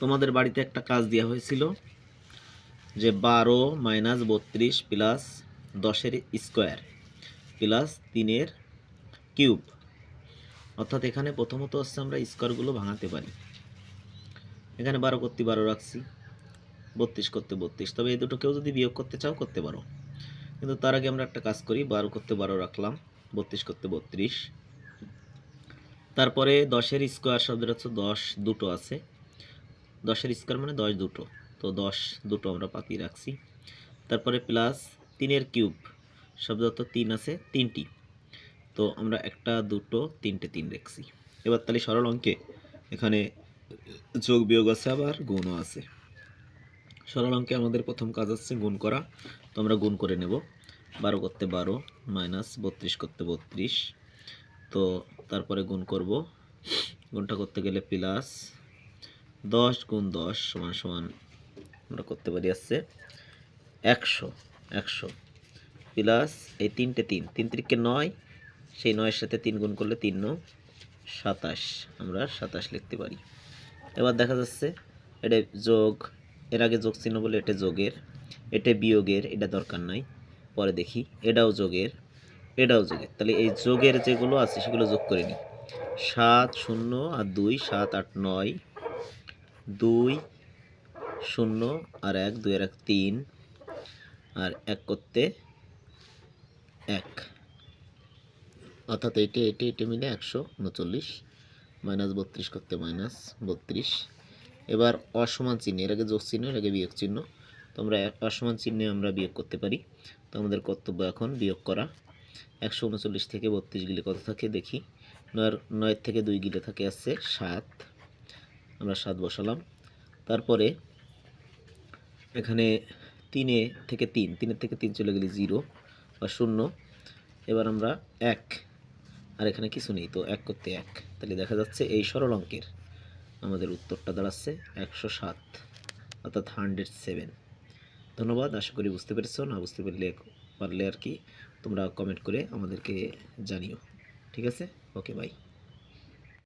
তোমাদের বাড়িতে একটা কাজ দেওয়া হয়েছিল যে বারো মাইনাস বত্রিশ প্লাস দশের স্কোয়ার প্লাস তিনের কিউব। অর্থাৎ এখানে প্রথমত হচ্ছে আমরা স্কোয়ারগুলো ভাঙাতে পারি। এখানে বারো করতে বারো রাখছি, বত্রিশ করতে বত্রিশ। তবে এই দুটো কেউ যদি বিয়োগ করতে চাও, করতে পারো। কিন্তু তার আগে আমরা একটা কাজ করি, বারো করতে বারো রাখলাম, বত্রিশ করতে বত্রিশ। তারপরে দশের স্কোয়ার শব্দটা হচ্ছে দশ, দুটো আছে। দশের স্কোয়ার মানে দশ দুটো। তো দশ দুটো আমরা পাতিয়ে রাখছি। তারপরে প্লাস তিনের কিউব শব্দ তো তিন আছে, তিনটি। তো আমরা একটা, দুটো, তিনটে, তিন রাখছি। এবার তাহলে সরল অঙ্কে এখানে যোগ বিয়োগ আছে আবার, গুণও আছে। সরল অঙ্কে আমাদের প্রথম কাজ হচ্ছে গুণ করা। তো আমরা গুণ করে নেব। বারো করতে বারো মাইনাস বত্রিশ করতে বত্রিশ। তো তারপরে গুণ করব। গুণটা করতে গেলে প্লাস দশ গুণ দশ সমান সমান আমরা করতে পারি আসছে একশো একশো। প্লাস এই তিনটে তিন তিন তিরিকে নয়, সেই নয়ের সাথে তিন গুণ করলে তিন নয় সাতাশ, আমরা সাতাশ লিখতে পারি। এবার দেখা যাচ্ছে এটা যোগ, এর আগে যোগ চিহ্ন বলে এটা যোগের, এটা বিয়োগের, এটা দরকার নাই, পরে দেখি, এটাও যোগের এটাও যোগের। তাহলে এই যোগের যেগুলো আছে সেগুলো যোগ করে নিই। সাত শূন্য আর দুই, সাত, আট, নয় দুই, শূন্য আর এক, দুই আর এক, তিন আর এক করতে এক। অর্থাৎ এটি এটি এটি মিলে একশো উনচল্লিশ, মাইনাস বত্রিশ করতে মাইনাস বত্রিশ। এবার অসমান চিহ্ন, এর আগে যোগ চিহ্ন, এর আগে বিয়োগ চিহ্ন। তো আমরা অসমান চিহ্নে আমরা বিয়োগ করতে পারি। তো আমাদের কর্তব্য এখন বিয়োগ করা। একশো উনচল্লিশ থেকে বত্রিশ গিলে কত থাকে? দেখি। নয় নয়ের থেকে দুই গিলে থাকে আসছে সাত। আমরা সাত বসালাম। তারপরে এখানে তিনে থেকে তিন, তিনের থেকে তিন চলে গেলে জিরো বা শূন্য। এবার আমরা এক, আর এখানে কিছু নেই তো, এক করতে এক। তাহলে দেখা যাচ্ছে এই সরল অঙ্কের আমাদের উত্তরটা দাঁড়াচ্ছে একশো সাত, অর্থাৎ হান্ড্রেড সেভেন ধন্যবাদ, আশা করি বুঝতে পেরেছ। না বুঝতে পারলে পারলে আর কি তোমরা কমেন্ট করে আমাদেরকে জানিও। ঠিক আছে? Okay bye